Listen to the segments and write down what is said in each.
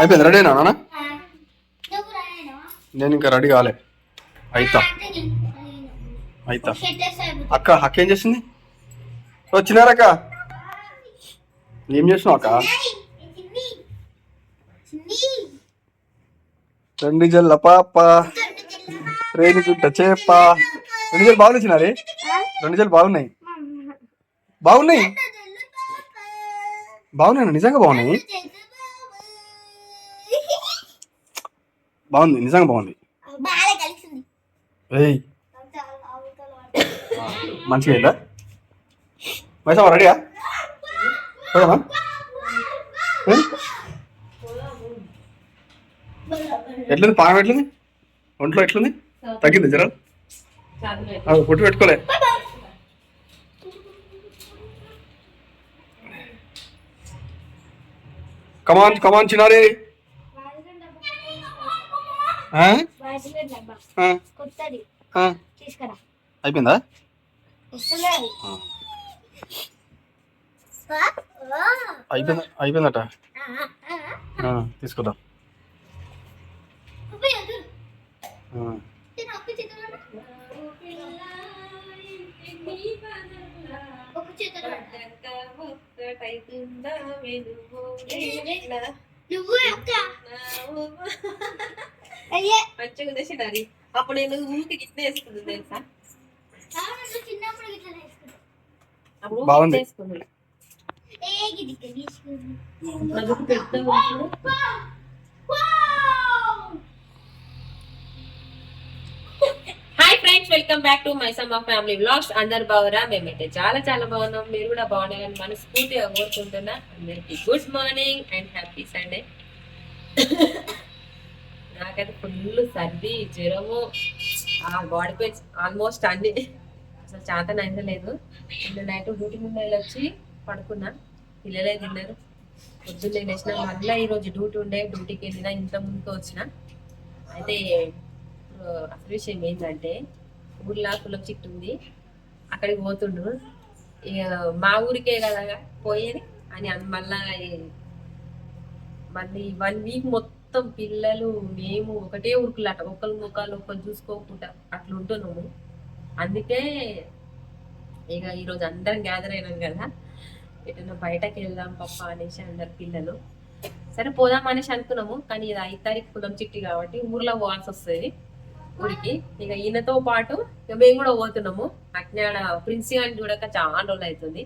అయిపోయింది. రెడీనా నాన్న? నేను ఇంకా రెడీ కాలే. అయితా. అయితా. అక్క అక్క ఏం చేసింది? వచ్చినారక్క ఏం చేసినావు అక్క? రెండు జల్ల పాప రేణి చుట్ట చేప. రెండు జల్లు బాగున్నాయి చిన్నారి రెండు జల్లు బాగున్నాయి? బాగున్నాయి? బాగున్నాయి? నిజంగా బాగున్నాయి? బాగుంది నిజంగా బాగుంది. మంచిగా అయిందా? మైసమ్మ రెడీయా? పోదామా? ఏ? ఎట్లుంది? పానం ఎట్లుంది? ఒంట్లో ఎట్లుంది? తగ్గింది జర పొట్టు పెట్టుకోలే. కమాన్ కమాన్ చిన్నారి ఆ? ఆ, కొత్తది ఆ. తీసుకురా అయిపోయిందా? అయిపోయింది? అయిపోయిందట? ఆ, తీసుకుందాం. నువ్వు అక్క. అప్పుడు నేను ఊరికి గిట్ల వేసుకున్నాను తెలుసా? అప్పుడు పెద్ద. Hi friends welcome back to my some family vlogs. అందరు బాగురా మేమైతే చాలా చాలా బాగున్నాం. మీరు కూడా బాగున్నారని మనస్ఫూర్తిగా కోరుకుంటున్నా. అందరికి good morning and happy Sunday. నాకైతే ఫుల్ సర్ది జ్వరము ఆ బాడీ పెయిన్స్ ఆల్మోస్ట్ అన్ని. అసలు చేత నైతే నిన్న నైట్ డ్యూటీ ముందు వెళ్ళి వచ్చి పడుకున్నా. పిల్లలే తిన్నారు. పొద్దున్నే లేచిన మళ్ళీ ఈరోజు డ్యూటీ ఉండే డ్యూటీకి వెళ్ళిన ఇంత ముందుకు వచ్చిన. అయితే ఇప్పుడు అసలు విషయం ఏంటంటే ఊర్లో కులం చిట్టు ఉంది. అక్కడికి పోతుండ్రు ఇక మా ఊరికే కదా పోయేది అని మళ్ళీ మళ్ళీ వన్ వీక్ మొత్తం మొత్తం పిల్లలు మేము ఒకటే ఊరుకులాట ఒకరి ముఖాలు ఒకరు చూసుకోకుండా అట్లా ఉంటున్నాము. అందుకే ఇక ఈరోజు అందరం గ్యాదర్ అయినాం కదా. ఎటన్నా బయటకు వెళ్దాం పప్ప అనేసి అందరు పిల్లలు. సరే పోదాం అనేసి అనుకున్నాము కానీ ఇది ఐదు తారీఖు కులం చిట్టి కాబట్టి ఊర్లో పోవాల్సి వస్తుంది ఊరికి. ఇక ఈయనతో పాటు ఇక మేము కూడా పోతున్నాము. అజ్ఞాన ప్రిన్సి అని చూడక చాలా రోజులు అవుతుంది.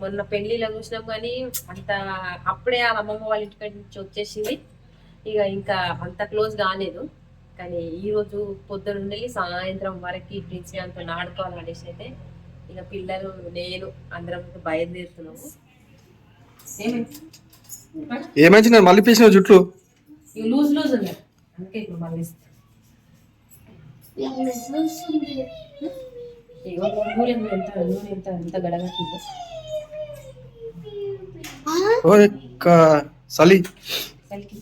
మొన్న పెళ్ళిలో చూసినాం కానీ అంత అప్పుడే ఆ అమ్మమ్మ వాళ్ళ ఇంటికి నుంచి వచ్చేసింది. ఇక ఇంకా అంత క్లోజ్ కాలేదు. కానీ ఈ రోజు పొద్దున నుండి సాయంత్రం వరకు ప్రిన్సి అంతా ఆడుకోవాలనేసి అయితే ఇక పిల్లలు నేను అందరం బయలుదేరుతున్నాము. ఏమైంది మళ్ళీ పీసిన జుట్లు? లూజ్ లూజ్ ఉన్నాయి. అందుకే ఇప్పుడు మళ్ళీ ఎంత నూనె ఎంత ఎంత గడగట్టిందో చలి చలికి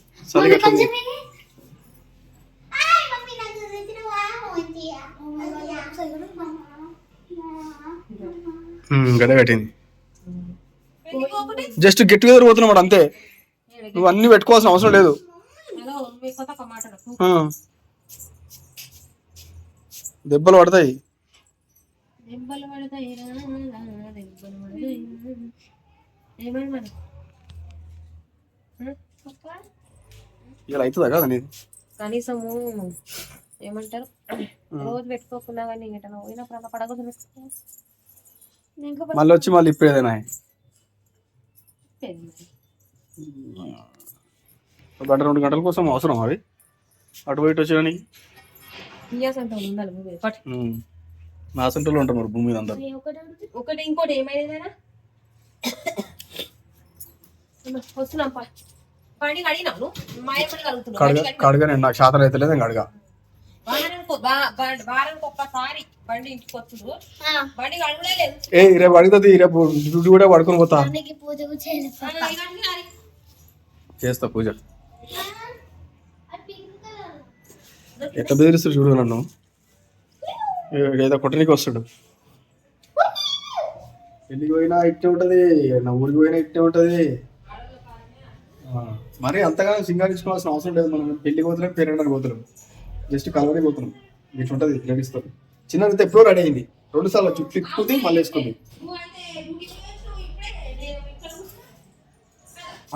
గడ కట్టింది జస్ట్ గెట్ టుగెదర్ పోతున్నాం వాడు అంతే. నువ్వు అన్ని పెట్టుకోవాల్సిన అవసరం లేదు. దెబ్బలు పడతాయి. దెబ్బలు ఇలా అవుతుందా కదా నీది కనీసము ఏమంటారు? రోజు పెట్టుకోకుండా కానీ ఇంకట పోయినప్పుడు అలా ఇంకా మళ్ళీ వచ్చి మళ్ళీ ఇప్పుడు ఏదైనా గంట రెండు గంటల కోసం అవసరం అవి? అటు బయట వచ్చేయడానికి. నా సెంటర్లో ఉంటాం మరి భూమి మీద అందరు. ఒకటి ఇంకోటి ఏమైందేనా వస్తున్నాం పా బండి కడిగినాను మా ఎప్పుడు కడుగుతున్నావు కడగ బండి కడిగినా? కడగా నేను నాకు శాతం అయితే లేదు కడగా. ఏ రేపు అడుగుతుంది రేపు డ్యూటీ కూడా పడుకొని పోతా. చేస్తా. పూజ. ఎట్లా బెదిరిస్తాడు చూడు నన్ను. ఏదో కొట్టడానికి వస్తాడు. పెళ్ళికి పోయినా ఇట్టే ఉంటది నా ఊరికి పోయినా ఇట్టే ఉంటది. మరి అంతగా సింగారించుకోవాల్సిన అవసరం లేదు. మనం పెళ్ళికి పోతున్నాం పేరెంటానికి పోతున్నాం జస్ట్ కలవడే పోతున్నాం. ఇట్లా ఉంటుంది లేడీస్తో చిన్నది ఎప్పుడో రెడీ అయింది. రెండు సార్లు చుట్టూ తిప్పుకుంది మళ్ళీ వేసుకుంది.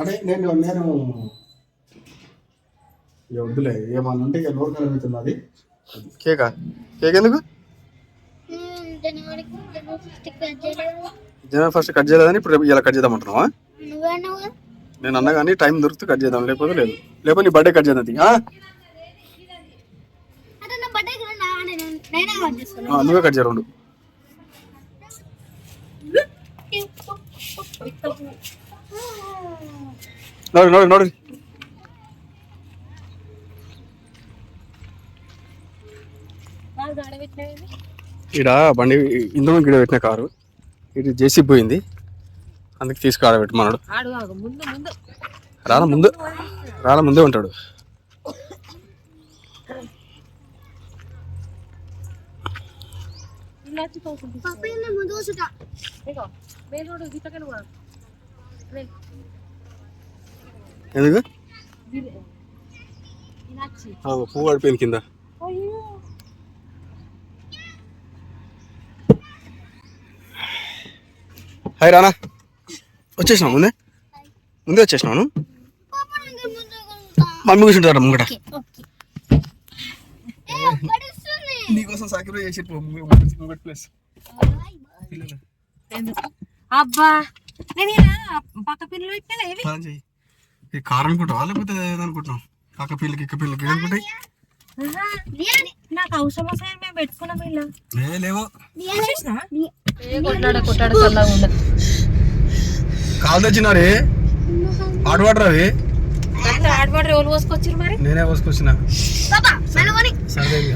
అంటే నేను నేను ఇక వద్దులే ఏమన్నా ఉంటే ఇక నోరు కలర్ అవుతుంది అది కేకా? కేక్ ఎందుకు? జనవరి ఫస్ట్ కట్ చేయలేదు. జనవరి ఫస్ట్ కట్ చేయలేదని ఇప్పుడు ఇలా కట్ చేద్దామంటున్నావా నేను అన్నా కానీ టైం దొరికితే కట్ చేద్దాం లేకపోతే లేదు. లేకపోతే నీ బర్త్డే కట్ చేద్దాం ఆ, నువ్వే కట్ చేయ రెండు నోడు నోడు నోడు ఇక్కడ బండి ఇందులో గిడ పెట్టిన కారు. ఇది జేసీ పోయింది. అందుకే తీసుకు ఆడబెట్టమన్నాడు ఆడు ఆగు ముందు ముందు. రాల ముందు. ఉంటాడు. ఎందుకు? పువ్వు పడిపోయింది కింద. హాయ్ రానా. వచ్చేసినావు ముందే? ముందే వచ్చేసినావు పప్పు నేను ముందు కూర్చుంటా మమ్మీ కూర్చుంటారా ముంగట. నీకోసం సాక్రిఫైస్ చేసి ముంగట ప్లేస్ అబ్బా పక్క పిల్లలు పెట్టినా ఇది కార్ అనుకుంటావా? లేకపోతే ఏదనుకుంటున్నావు కాక పిల్లకి ఇక్క పిల్లకి బిర్యానీ. నాకు అవసరం వస్తే మేము పెట్టుకున్నాం ఇలా. లేవో. బిర్యానీ. కొట్లాడ కొట్లాడ చల్లగా ఉండదు కాలు తెచ్చినారే? హాట్ వాటర్ అవి పోసుకొచ్చారు మరి? నేనే పోసుకొచ్చిన. సరే ఇక.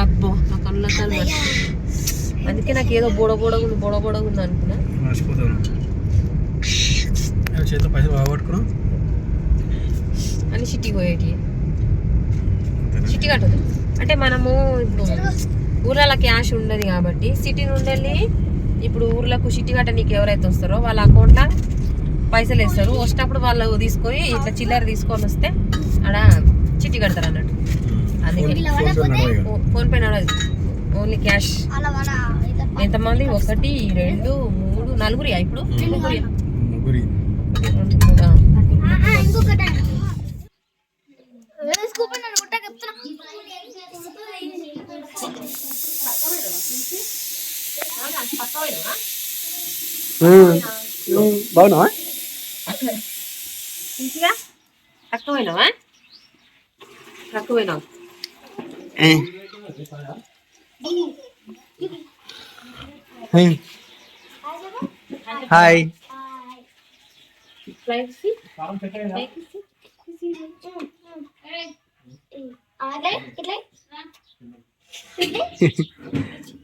అబ్బో నా కళ్ళ తల్లి అందుకే నాకు ఏదో బోడ బోడగుంది బోడ బోడగుంది అనుకున్నా. మర్చిపోతాను. ఏ, చేతిలో పైసలు బాగా పట్టుకున్నావు? అని సిటీ పోయేటి. సిటీ కట్టదు అంటే మనము ఇప్పుడు ఊర్లలో క్యాష్ ఉండదు కాబట్టి సిటీ నుండి వెళ్ళి ఇప్పుడు ఊర్లకు సిటీ కట్ట నీకు ఎవరైతే వస్తారో వాళ్ళ అకౌంట్లో పైసలు వేస్తారు. వచ్చినప్పుడు వాళ్ళు తీసుకొని ఇట్లా చిల్లర తీసుకొని వస్తే ఆడ చిట్టి కడతారు అన్నట్టు. అందుకే ఫోన్ పే నడదు ఓన్లీ క్యాష్ ఎంతమంది? ఒకటి రెండు మూడు నలుగురియా ఇప్పుడు? ముగ్గురియా ముగ్గురి ఒకటి రెండు మూడు ఆ, ముగ్గురు. ఆహా, ఇంకొకటి స్కూప్ నన్ను గుట్ట చెప్తున్నా బాగున్నావా మంచిగా తక్కువైనావా తక్కువైనావు హాయ్ ఫ్లైట్స్ అట్లే ఇట్లే హాయ్ సూపర్ చెడ్డ చెడ్డ అది అబ్బా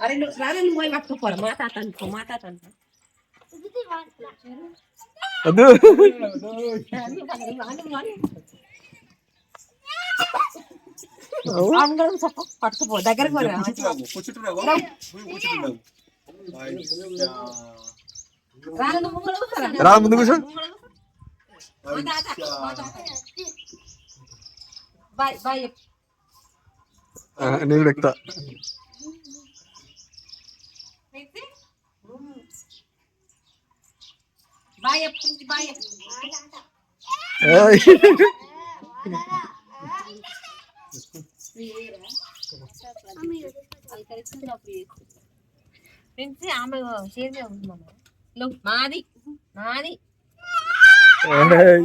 అరే నువ్వు రాను నువ్వు పోయి పట్టుకోపోరా మా తాత అనుకో మా తాత అనుకో. వద్దు. అందరం చెప్ప పట్టుకుపో దగ్గరకు పోరా. రా ముందు కూర్చో. బాయ్ బాయ్ నేను ఎక్కుతా. అయితే, బాయ్ చెప్పు బాయ్ ఆమె చేసే ఉంటున్నాను మాది మాది. ఏయ్.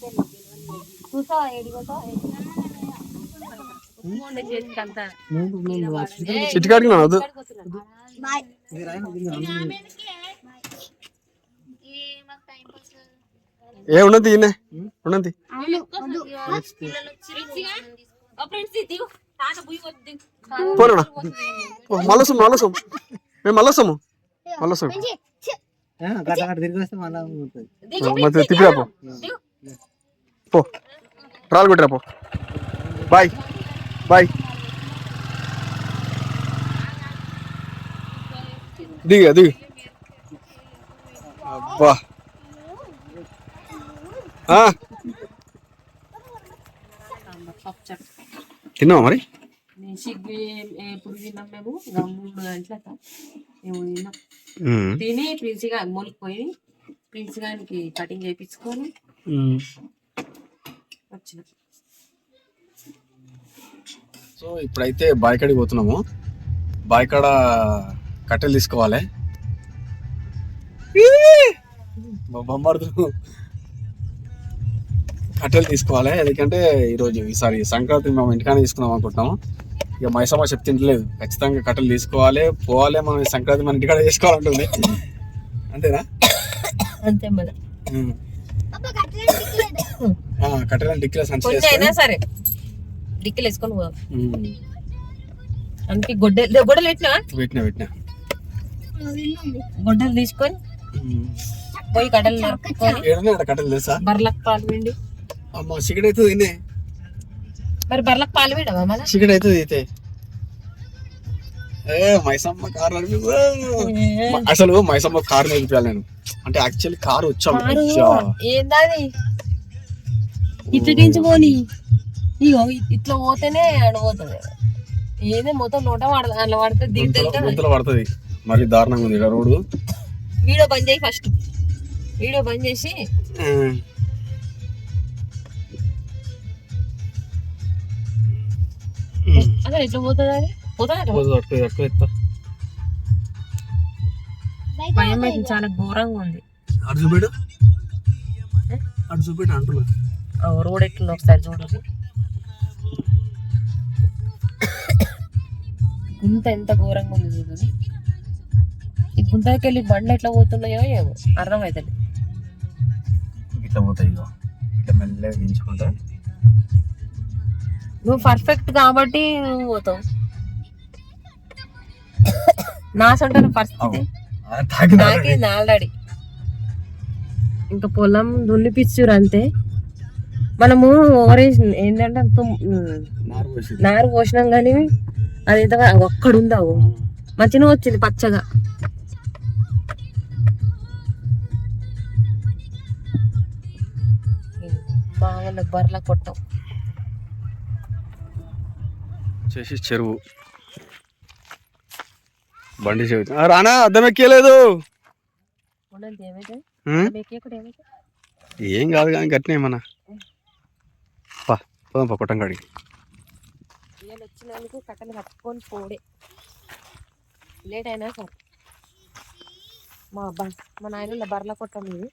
కూర్చో ఏడి కూర్చో ఉప్పు ఉండే చేతికి అంతా చిట్టుకాడికి నా వద్దు బాయ్ మీరు ఆయన దీన్ని ఏ ఉన్నది ఈయనే ఉన్నది పోనా మళ్ళొస్తాం మళ్ళొస్తాం మేము మళ్ళొస్తాము మళ్ళొస్తాం మంచి పో. ట్రాల్ కొట్టిరా పో. బాయ్. బాయ్. దిగ దిగు. అబ్బా. తిన్నావా మరి? ఎప్పుడు తిన్నాం మేము? మూడు గంటలక మేము తిన్నాం. ఉమ్. తిని ప్రిన్స్గా మొలిపోయి ప్రిన్స్ గానికి కటింగ్ చేయించుకొని. వచ్చిన. సో ఇప్పుడైతే బాయ్ కాడికి పోతున్నాము. బాయ్ కాడ కట్టెలు తీసుకోవాలి. బొమ్మడుతు కట్టెలు తీసుకోవాలి. ఎందుకంటే ఈరోజు ఈసారి సంక్రాంతి మేము ఇంటికానే తీసుకుందాం అనుకుంటున్నాము. ఇక మైసమ్మ చెప్తుంటలేదు ఖచ్చితంగా కట్టెలు తీసుకోవాలి. పోవాలి మనం సంక్రాంతి మన ఇంటికాడ చేసుకోవాలంటుంది. అంతేనా? అంతే మన డిక్కిలో సంచి వేసుకొని అయినా సరే. డిక్కలు వేసుకొని పోదాం. ఉమ్. అందుకే గొడ్డలు గొడ్డలు పెట్టినా పెట్టినా. పెట్టినా గొడ్డలు తీసుకొని ఉమ్. పోయి కట్టలు నరుక్కొని ఏడనే ఆడ కట్టెలు తెలుసా? బర్లకు పాలు పిండి. అమ్మ సిగరెట్ అవుతుంది తినే మరి బర్లకు పాలు పిండవా మన సిగరెట్ అవుతుంది అయితే ఏ మైసమ్మ కార్ నడిపి అసలు మైసమ్మ కార్ నేర్పియాలి నేను. అంటే యాక్చువల్లీ కార్ వచ్చాం. ఏందాది? ఇట్లకించి పోని. ఇగో ఇట్లా పోతేనే ఆడ పోతుంది. ఏదే మొత్తం నోట పడదు అట్లా పడితే దిగుతుంది పడుతుంది. మరి దారుణంగా ఉంది రోడ్డు. వీడియో బంద్ చేయి ఫస్ట్. వీడియో బంద్ చేసి. అసలు ఎట్లా పోతుంది అది? పోతుంది భయం అయితే చాలా ఘోరంగా ఉంది అంటున్నా రోడ్ ఎట్లా ఒకసారి చూడండి గుంత ఎంత ఘోరంగా ఉంది చూడండి ఈ గుంతకి వెళ్ళి బండ్లు ఎట్లా పోతున్నాయో ఏమో అర్థమవుతుంది ఇట్లా పోతాయి ఇట్లా మెల్లగా దించుకుంటా. నువ్వు పర్ఫెక్ట్ కాబట్టి నువ్వు పోతావు. నా సొంత పరిస్థితి. ఆల్రెడీ. ఇంకా పొలం దున్నిపిచ్చురు అంతే. మనము ఓరేసి ఏంటంటే నారు పోసినాం కానీ అది ఎంత ఒక్కడ ఉందావు మంచిగా వచ్చింది పచ్చగా. బాగా బర్ల కొట్టం. చేసి చెరువు. బండి చెబుతా రానా అద్దం ఎక్కలేదు. ఏం కాదు కానీ గట్టినే మన పా పోదాం పా కొట్టం కాడికి. వచ్చినందుకు కట్టలు కట్టుకొని పోడే. లేట్ అయినా సరే. మా అబ్బా మా నాయన బర్ల కొట్టం ఇది.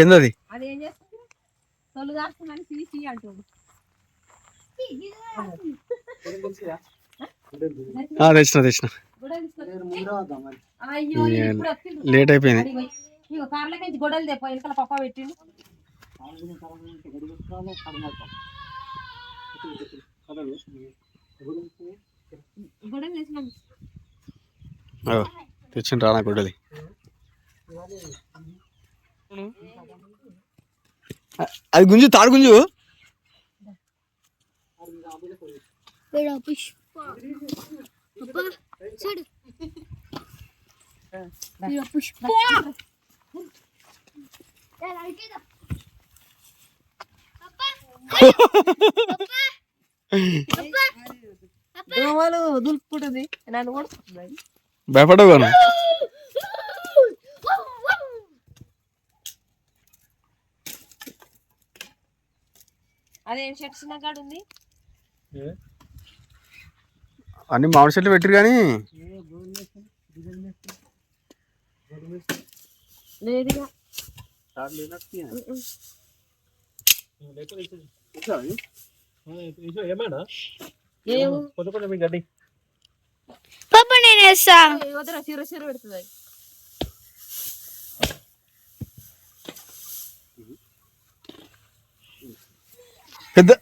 ఏందది? అది ఏం చేస్తుంది? తొలి దాస్తుందని తీసి అంటుంది. తెచ్చిన తెచ్చిన. లేట్ అయిపోయింది. తెచ్చిన రానా గుడ్డది అది గుంజు తాడు గుంజు. పుష్ప! దోమలు దులుపుకుంటుంది నన్ను కూడా భయపడవు కాను అదేం షర్ట్ చిన్న కాడు ఉంది అన్ని మామిడి చెట్లు పెట్టిరు కానీ. పప్పు నేను వేస్తా. చీర చీర పెడుతుంది పెద్ద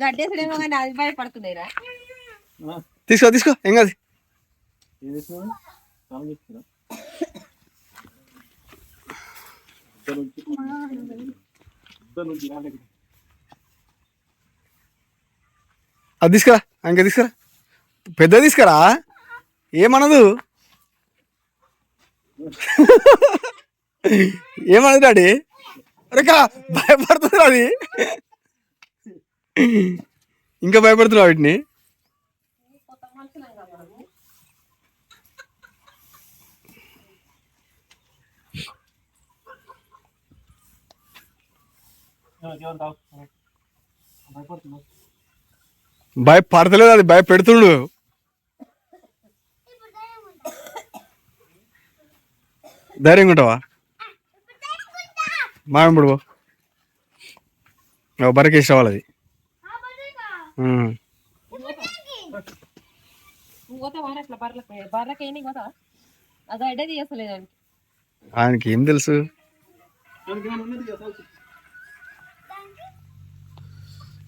గడ్డేసడేమో కానీ అది భయపడుతున్నాయిరా తీసుకో తీసుకో ఏం కాదు. అది తీసుకురా ఇంకా తీసుకురా. పెద్ద తీసుకురా. ఏమనదు? ఏమనదు డాడీ? అరేకా భయపడుతుంది అది. ఇంకా భయపడుతున్నావు వీటిని? జీవన్ పడతలేదు భయపడతలేదు అది భయపెడుతుడు. ధైర్యంగా ఉంటావా మామిడి బరకే ఇష్టం వాళ్ళది ఉమ్. నువ్వు పోతావా అట్లా బర్రెలకు బర్రెకి ఏం పోతావా అది గడ్డే తీయసలేదు దానికి ఆయనకి ఏం తెలుసు?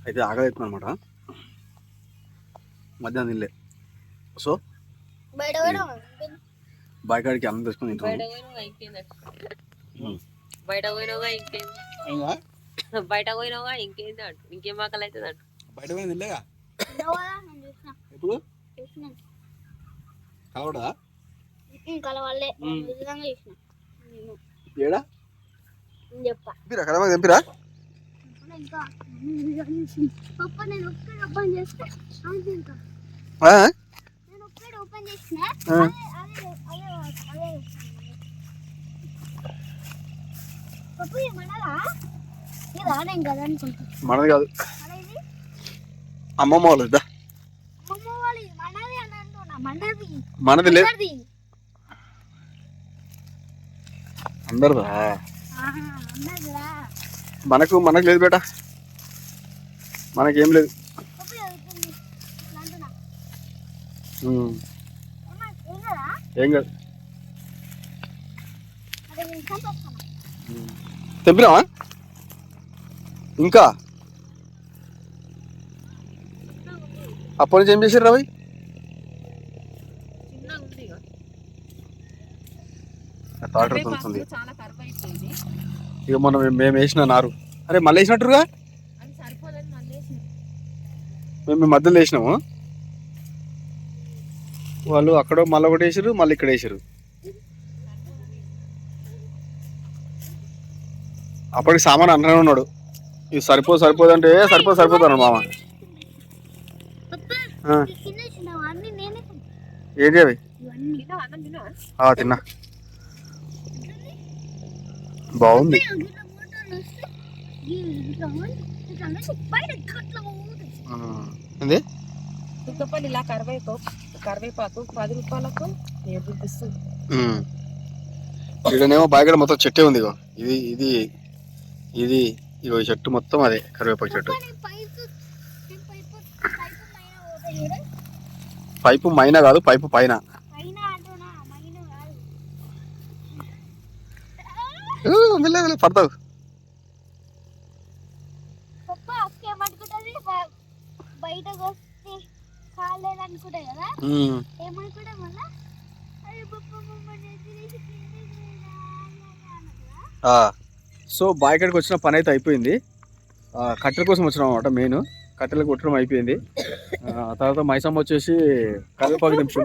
అయితే ఆగలేదు అనమాట మధ్యాహ్నం తినలే. సో? బయట కూడా బాయికాడికి అన్నం తెచ్చుకొని తింటాం బయట పోయినవుగా ఇంకేంది బయట పోయినవుగా ఇంకేంది అంటు? ఇంకేం ఆకలి అవుతుంది అంటు? బయట పోయి తినలేగా తినవాలా? నేను చూసిన. ఎప్పుడు? కలవడా? కలవాలే. విధంగా చూసిన. నేను. ఏడా? నేను చెప్పా. తెంపిరా ఇంకా. ఓపెన్ చేసిన ఆ. అదే అదే అదే అదే పప్పు ఏమన్నారా ఇది ఆడాం కదా అనుకుంటా మనది కాదు. అమ్మమ్మ వాళ్ళది మనది లేదు అందరిదా? మనకు మనకు లేదు బేట. మనకేం లేదు. ఏం కదా? తెంపినావా? ఇంకా? అప్పటి నుంచి ఏం చేశారు రవి? చిన్నగా ఉంది ఇక. మనం మేము వేసిన నారు. అరే మళ్ళీ వేసినట్టుగా. మేము మధ్యలో వేసినాము. వాళ్ళు అక్కడ మళ్ళీ ఒకటి వేసారు మళ్ళీ ఇక్కడ వేసారు అప్పటికి సామాన్ అంటనే ఉన్నాడు ఇది సరిపోదు సరిపోదు అంటే సరిపోదు సరిపోదు అన్నాడు మామ పప్ప ఆ, చిన్న చిన్న అన్ని నేనే తింటా. ఏంటి అవి ఇవన్నీ తిన్నావా? అన్నం తిన్నావా? ఆ, తిన్నా బాగుంది. ఇట్లా ఫోటోలు వస్తే ఈ ఇట్లా పోయి, ఇట్లా అనేసి బయట గట్ల పోతుంది. ఆ, ఏంది? తుక్కపల్లి ఇలా కరివేపాకు కరివేపాకు పది రూపాయలకు నేను చూపిస్తుంది ఉమ్. ఈడనేమో బాగా మొత్తం చెట్టే ఉంది ఇది ఇది ఇది ఇగో చెట్టు మొత్తం అదే కరివేపాకు చెట్టు పైపు మైనా కాదు పైపు పైన మెల్లగా పడతావు బయటకు వస్తే కదా. ఏమనుకుంటా మళ్ళా అరే పప్ప సో బాయ్ కాడికి వచ్చిన పని అయితే అయిపోయింది కట్టెల కోసం వచ్చినాం అనమాట మెయిన్ కట్టెలు కొట్టడం అయిపోయింది. తర్వాత మైసమ్మ వచ్చేసి కరివేపాకు దింపు.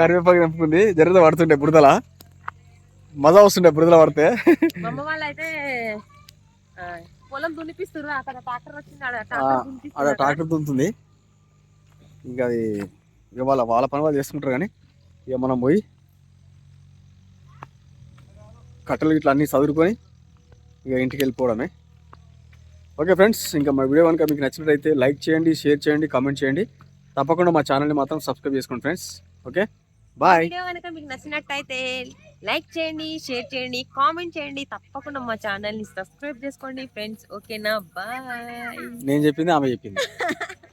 కరివేపాకు దింపుకుంది. జరిగితే పడుతుండే బురదల. మజా వస్తుండే బురదల పడితే. అక్కడ ట్రాక్టర్ దుంతుంది ఇంకా అది ఇక వాళ్ళ వాళ్ళ పని వాళ్ళు చేసుకుంటారు కానీ ఇక మనం పోయి కట్టెలు ఇట్లా అన్నీ చదువుకొని ఇక ఇంటికి వెళ్ళిపోవడమే. ఓకే ఫ్రెండ్స్ ఇంకా మా వీడియో కనుక మీకు నచ్చినట్లయితే లైక్ చేయండి షేర్ చేయండి కామెంట్ చేయండి. తప్పకుండా మా ఛానల్ని మాత్రం సబ్స్క్రైబ్ చేసుకోండి ఫ్రెండ్స్. Okay bye. వీడియో కనుక మీకు నచ్చినట్టయితే లైక్ చేయండి షేర్ చేయండి కామెంట్ చేయండి. తప్పకుండా మా ఛానల్ని సబ్స్క్రైబ్ చేసుకోండి ఫ్రెండ్స్. ఓకేనా? బాయ్. నేను చెప్పింది ఆమె చెప్పింది.